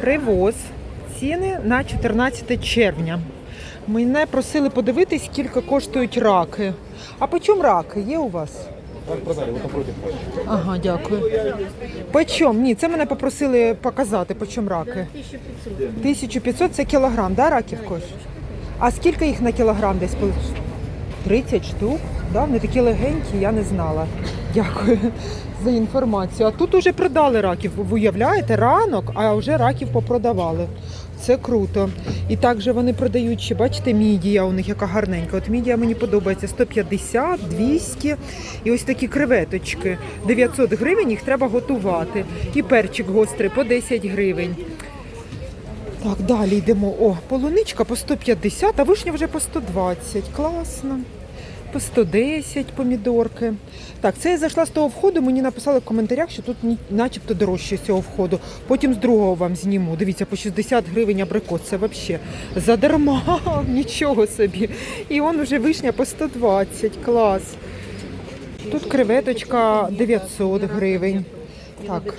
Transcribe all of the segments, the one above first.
Привоз. Ціни на 14 червня. Мене просили подивитись, скільки коштують раки. А по чому раки? Є у вас? Ага, дякую. По чому? Ні, це мене попросили показати, по чому раки. 1500. 1500 це кілограм, да, раків коштує? А скільки їх на кілограм десь? по- 30 штук? Да? Вони такі легенькі, я не знала. Дякую за інформацію. А тут уже продали раків. Ви уявляєте, ранок, а вже раків попродавали. Це круто. І також вони продають ще, бачите, мідія у них яка гарненька. От мідія мені подобається 150, 200. І ось такі креветочки. 900 гривень їх треба готувати. І перчик гострий по 10 гривень. Так, далі йдемо. О, полуничка по 150, а вишня вже по 120. Класно. По 110 помідорки. Так, це я зайшла з того входу. Мені написали в коментарях, що тут начебто дорожче з цього входу. Потім з другого вам зніму. Дивіться, по 60 гривень абрикос. Це взагалі задарма. Нічого собі. І он уже вишня по 120. Клас. Тут креветочка 900 гривень. Так.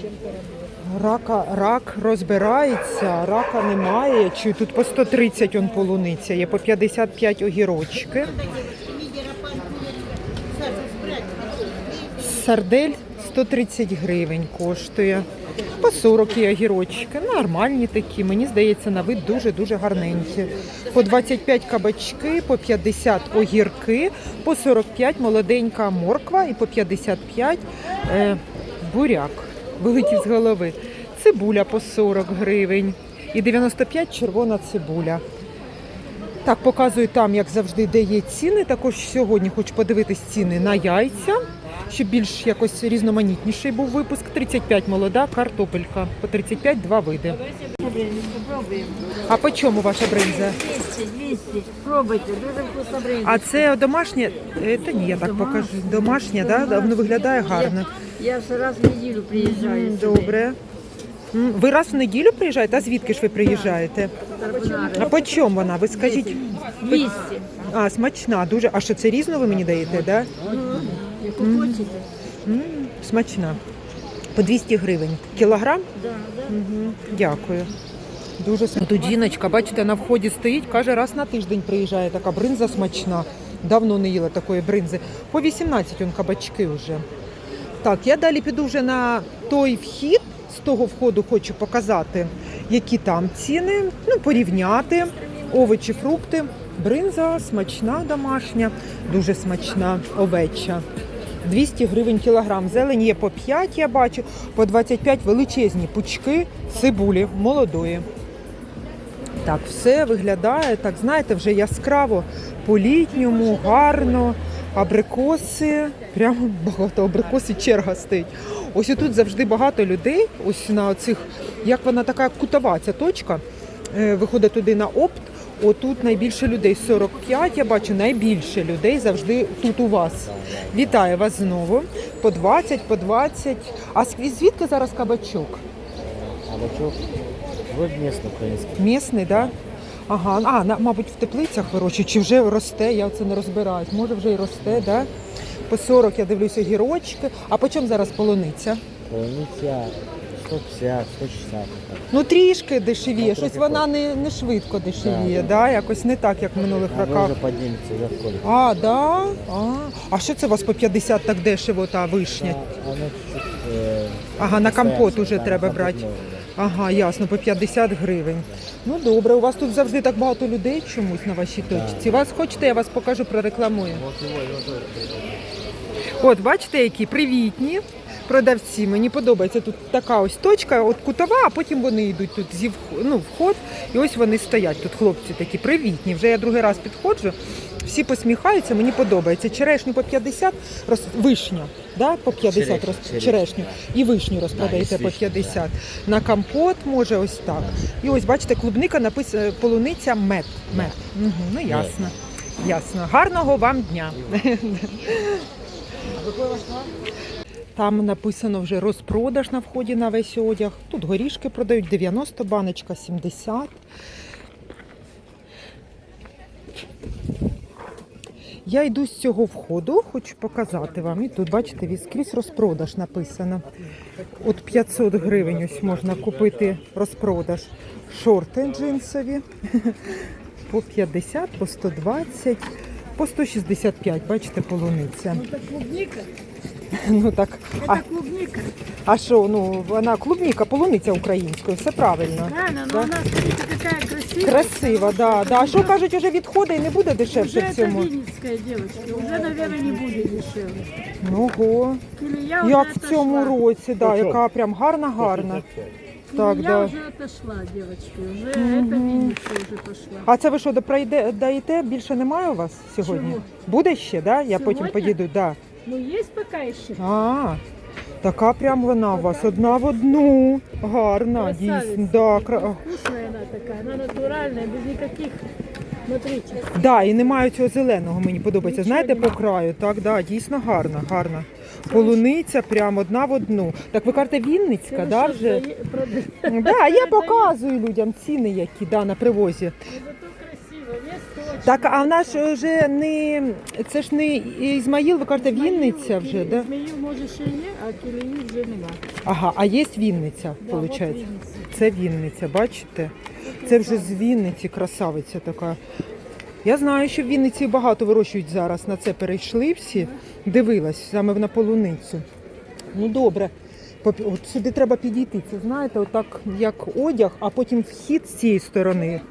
Рака, рак розбирається, рака немає. Чи тут по 130 он полуниця, є по 55 огірочки. Сардель 130 гривень коштує. По 40 є огірочки. Нормальні такі. Мені здається, на вид дуже-дуже гарненькі. По 25 кабачки, по 50 огірки, по 45 молоденька морква і по 55 е, буряк. Вилетів з голови. Цибуля по 40 гривень. І 95 червона цибуля. Так, показую там, як завжди, де є ціни. Також сьогодні хочу подивитись ціни на яйця, щоб більш якось різноманітніший був випуск. 35 молода картопелька. По 35 два види. А по чому ваша бринза? 200, 200. Пробуйте, дуже вкусна бринза. А це домашнє? Е, Та ні, я так покажу. Домашнє, да? Воно виглядає гарно. Я ж раз в неділю приїжджаю. Сюди. М, Ви раз в неділю приїжджаєте? А звідки ж ви приїжджаєте? А по чому вона? Ви скажіть. 200. А, смачна, дуже. А що це різно ви мені даєте, да? Яку хочете? М, Смачна. По 200 гривень. Кілограм? Да, да. Дякую. Дуже смачно. Тут жіночка, бачите, на вході стоїть, каже, раз на тиждень приїжджає така бринза смачна. Давно не їла такої бринзи. По 18 он кабачки вже. Так, я далі піду вже на той вхід. З того входу хочу показати, які там ціни, ну, порівняти овочі, фрукти. Бринза смачна домашня, дуже смачна овеча. 200 гривень кілограм. Зелень є по 5, я бачу, по 25 величезні пучки цибулі молодої. Так, все виглядає, так, знаєте, вже яскраво по-літньому, гарно. Абрикоси, прямо багато абрикоси, черга стоїть. Ось тут завжди багато людей. Ось на цих, як вона така кутова ця точка. е, Виходить туди на опт. Отут найбільше людей 45, я бачу, найбільше людей завжди тут у вас. Вітаю вас знову. По 20, по 20. А звідки зараз кабачок? А бачок вроде местный. Місний, так? Да? Ага, а, на, мабуть, в теплицях вирощують, чи вже росте, я це не розбираюсь. Може вже і росте, да? По 40 я дивлюся гірочки. А по чому зараз полуниця? Полуниця 150, 160. Ну трішки дешевіє, Ну, щось вона не, не швидко дешевіє, Да, якось не так, як в минулих А роках. вже входить. А, да? А, а що це у вас по 50 так дешево та вишня? Воно чуть-чуть... е, Ага, на компот уже да, треба на брати. Ага, ясно, по 50 гривень. Ну добре, у вас тут завжди так багато людей чомусь на вашій точці. Вас хочете, я вас покажу, прорекламую. От, бачите, які привітні продавці. Мені подобається тут така ось точка, от кутова, а потім вони йдуть тут зі ну, вход, і ось вони стоять. Тут хлопці такі привітні. Вже я другий раз підходжу. Всі посміхаються, мені подобається. Черешню по 50, роз... вишня, да? по 50 Черешню, роз... черешню. черешню. І вишню розпродаєте і по вишню, 50. На компот може ось так. І ось бачите, клубника написано полуниця мед. мед. Угу, ну ясно. Ясно. Гарного вам дня. Там написано вже розпродаж на вході на весь одяг. Тут горішки продають 90 баночка, 70. Я йду з цього входу, хочу показати вам. І тут, бачите, скрізь розпродаж написано. От 500 гривень ось можна купити розпродаж. Шорти джинсові по 50, по 120, по 165, бачите, полуниця. Это клубника? Ну так, а, Это клубника. а що, ну, вона клубніка, полуниця українською, все правильно. Правильно, но Да. она, смотрите, какая красивая. Красиво, да, да. А що Уже- кажуть, уже відходить і не буде Уже дешевше в это цьому? винницкая девочка. Уже, наверное, не будет дешевле. Ого. Или я уже Як в цьому отошла. році, да, яка прям гарна, гарна. Так, Или да. я уже отошла, девочки. Уже эта винница уже пошла. А це ви що, допройде- даєте? Більше немає у вас сьогодні? Чого? Буде ще, да? Я потім Сьогодні? підійду, да. Ну, есть пока еще. А, така прям вона у вас одна в одну. Гарна, дійсно. Да, кра... Вкусная она такая, она натуральная, без никаких, смотрите. да, і немає цього зеленого, мені подобається. Нічого Знаєте, по краю. Так, да, дійсно гарна, гарна. Полуниця прям одна в одну. Так ви кажете, Вінницька, да, вже? Да, я показую людям ціни, які да, на привозі. Так, а в нас ж вже не це ж не Ізмаїл, ви кажете, Вінниця вже, да? Змію може ще є, а кілеї вже нема. Ага, а є Вінниця, Да, от виходить. Вінниця. Це Вінниця, бачите? Це вже з Вінниці красавиця така. Я знаю, що в Вінниці багато вирощують зараз. На це перейшли всі. Дивилась саме на полуницю. Ну добре. От сюди треба підійти. Це знаєте, отак як одяг, а потім вхід з цієї сторони.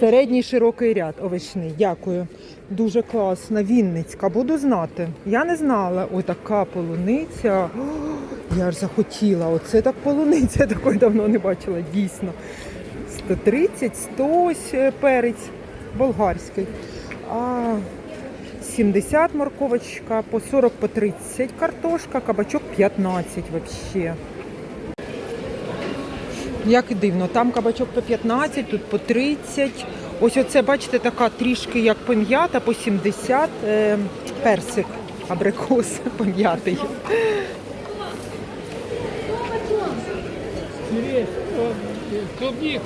Середній широкий ряд овочний. Дякую. Дуже класна. Вінницька. Буду знати. Я не знала. Ой, така полуниця. Я ж захотіла. Оце так полуниця. Такої давно не бачила. Дійсно. 130, 100 ось е, перець болгарський. А 70 морковочка, по 40, по 30 картошка, кабачок 15 взагалі. Як і дивно, там кабачок по 15, тут по 30. Ось оце, бачите, така трішки як пом'ята, по 70 е, персик, абрикос пом'ятий. Клубника.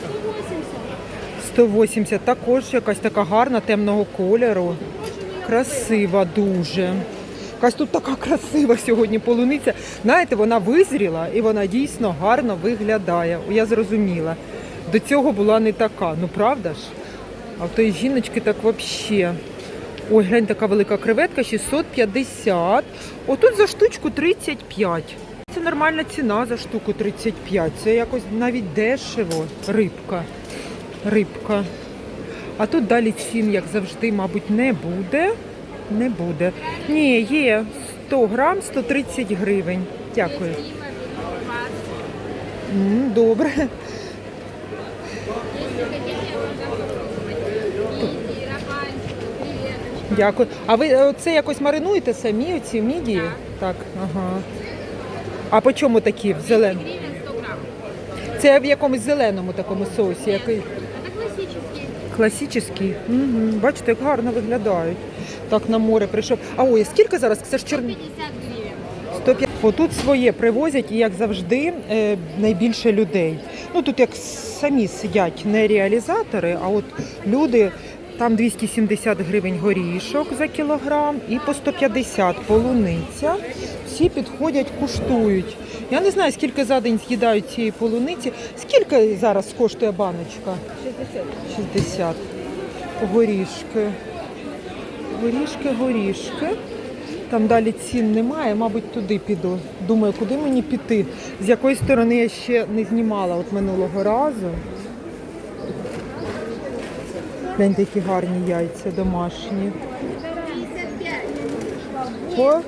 180 також якась така гарна, темного кольору. Красива дуже. Якась тут така красива сьогодні полуниця. Знаєте, вона визріла і вона дійсно гарно виглядає. Я зрозуміла. До цього була не така. Ну правда ж? А в тої жіночки так взагалі. Ой, глянь, така велика креветка 650. Отут за штучку 35. Це нормальна ціна за штуку 35. Це якось навіть дешево. Рибка. Рибка. А тут далі цін, як завжди, мабуть, не буде. Не буде. Ні, є 100 грам 130 гривень. Дякую. Добре. Дякую. А ви е, це якось маринуєте самі, оці мідії? Так, ага. А по чому такі в зеленому? гривен 100 грамм. Це в якомусь зеленому такому соусі, який. Класичний. Угу. Бачите, як гарно виглядають. Так на море прийшов. А ой, скільки зараз? Це ж чор... 50 гривен. 105. Отут своє привозять і, як завжди, е, найбільше людей. Ну тут як самі сидять не реалізатори, а от люди. Там 270 гривень горішок за кілограм і по 150 полуниця. Всі підходять, куштують. Я не знаю, скільки за день з'їдають цієї полуниці. Скільки зараз коштує баночка? 60. 60. Горішки. Горішки, горішки. Там далі цін немає, мабуть, туди піду. Думаю, куди мені піти? З якої сторони я ще не знімала от минулого разу. Гляньте, які гарні яйця домашні. 55. По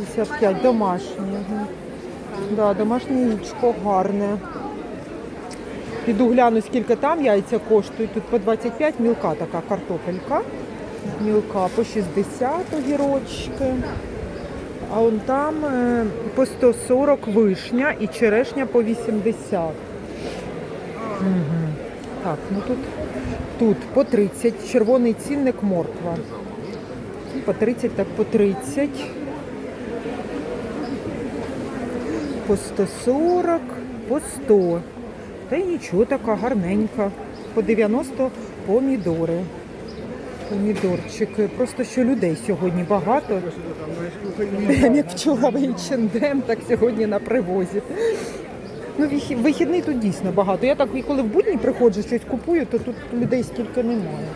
55 домашні. Угу. Да, домашнє яєчко гарне. Піду гляну, скільки там яйця коштують. Тут по 25 мілка така картопелька. Мілка по 60 огірочки. А он там е, по 140 вишня і черешня по 80. Угу. Так, ну тут, тут по 30. Червоний цінник морква. По 30, так по 30. По 140, по 100. Та й нічого така гарненька. По 90 помідори. Помідорчики. Просто що людей сьогодні багато. Як вчора в H&M, так сьогодні на привозі. Ну, вихідний тут дійсно багато. Я так коли в будні приходжу, щось купую, то тут людей стільки немає.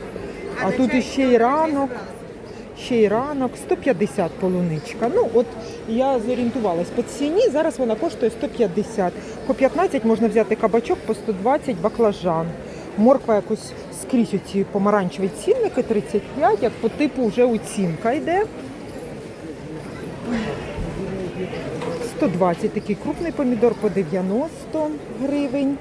А тут іще й ранок, ще й ранок, 150 полуничка. Ну, от я зорієнтувалась по ціні, зараз вона коштує 150. По 15 можна взяти кабачок, по 120 баклажан. Морква якось скрізь оці помаранчеві цінники 35, як по типу вже оцінка йде. 120 такий крупний помідор по 90 гривень.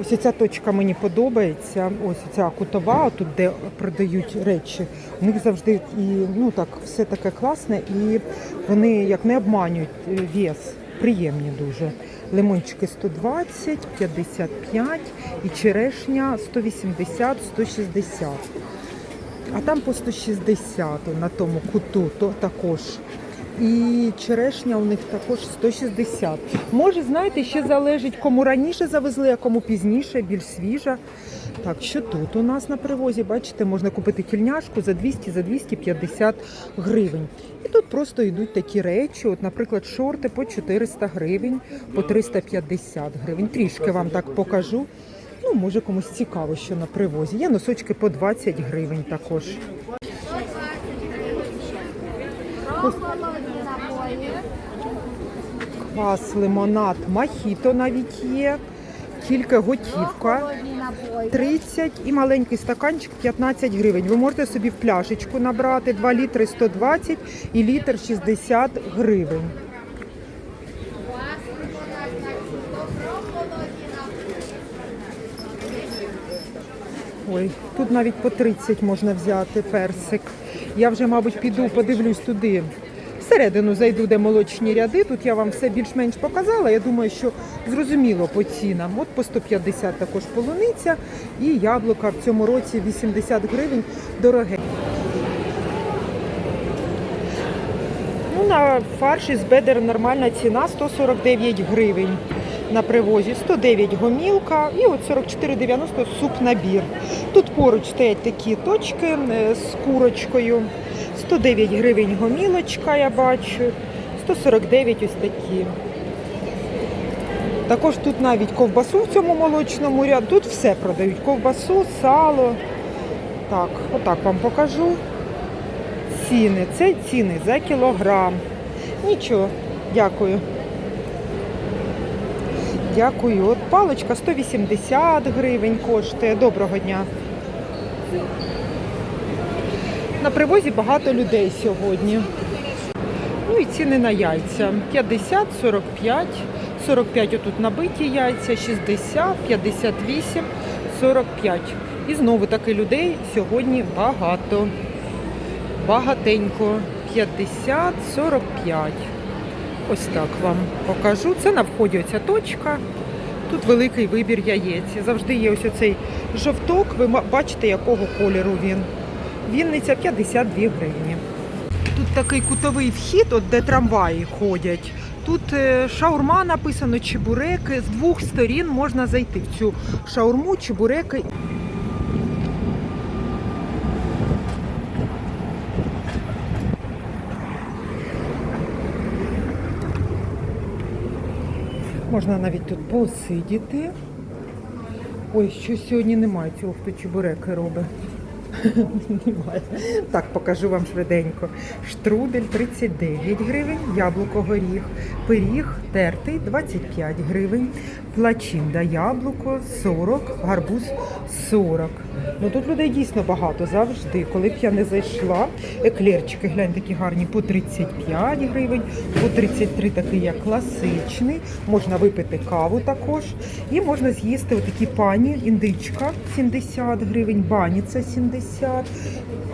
Ось ця точка мені подобається. Ось ця кутова, тут де продають речі. У них завжди і ну так все таке класне, і вони як не обманюють е, вес. Приємні дуже. Лимончики 120, 55 і черешня 180, 160. А там по 160 на тому куту то також. І черешня у них також 160. Може, знаєте, ще залежить, кому раніше завезли, а кому пізніше, більш свіжа. Так, що тут у нас на привозі? Бачите, можна купити тільняшку за 200 за 250 гривень. І тут просто йдуть такі речі. От, наприклад, шорти по 400 гривень, по 350 гривень. Трішки вам так покажу. Ну, може комусь цікаво, що на привозі. Є носочки по 20 гривень також. Квас, лимонад, мохіто навіть є. Тільки готівка 30 і маленький стаканчик 15 гривень. Ви можете собі в пляшечку набрати 2 літри 120 і літр 60 гривень. Ой, тут навіть по 30 можна взяти персик. Я вже, мабуть, піду, подивлюсь туди. Всередину зайду, де молочні ряди. Тут я вам все більш-менш показала. Я думаю, що зрозуміло по цінам. От по 150 також полуниця і яблука в цьому році 80 гривень дороге. Ну, на фарш із бедер нормальна ціна 149 гривень на привозі, 109 гомілка і от 44,90 суп набір. Тут поруч стоять такі точки е, з курочкою. 109 гривень гомілочка, я бачу, 149 ось такі. Також тут навіть ковбасу в цьому молочному ряду. Тут все продають. Ковбасу, сало. Так, отак вам покажу ціни. Це ціни за кілограм. Нічого, дякую. Дякую. От паличка 180 гривень коштує. Доброго дня. На привозі багато людей сьогодні. Ну і ціни на яйця. 50, 45, 45 отут набиті яйця, 60, 58, 45. І знову таки людей сьогодні багато. Багатенько. 50, 45. Ось так вам покажу. Це на вході оця точка. Тут великий вибір яєць. Завжди є ось оцей жовток. Ви бачите, якого кольору він. Вінниця 52 гривні. Тут такий кутовий вхід, от де трамваї ходять. Тут е, шаурма написано, чебуреки. З двох сторін можна зайти в цю шаурму, чебуреки. Можна навіть тут посидіти. Ой, що сьогодні немає цього, хто чебуреки робить. Так, покажу вам швиденько. Штрудель 39 гривень, яблуко горіх, пиріг тертий 25 гривень, плачинда яблуко 40, гарбуз 40. Ну тут людей дійсно багато завжди. Коли б я не зайшла, еклерчики, глянь, такі гарні по 35 гривень, по 33 такий як класичний. Можна випити каву також. І можна з'їсти отакі пані, індичка 70 гривень, баніця 70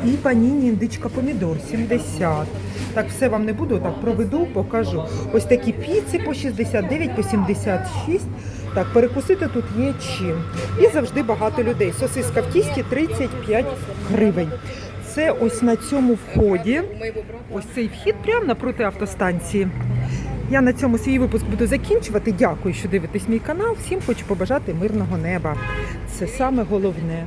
і паніні індичка помідор 70. Так, все вам не буду, так проведу, покажу. Ось такі піци по 69, по 76. Так, перекусити тут є чим. І завжди багато людей. Сосиска в тісті 35 гривень. Це ось на цьому вході. Ось цей вхід прямо напроти автостанції. Я на цьому свій випуск буду закінчувати. Дякую, що дивитесь мій канал. Всім хочу побажати мирного неба. Це саме головне.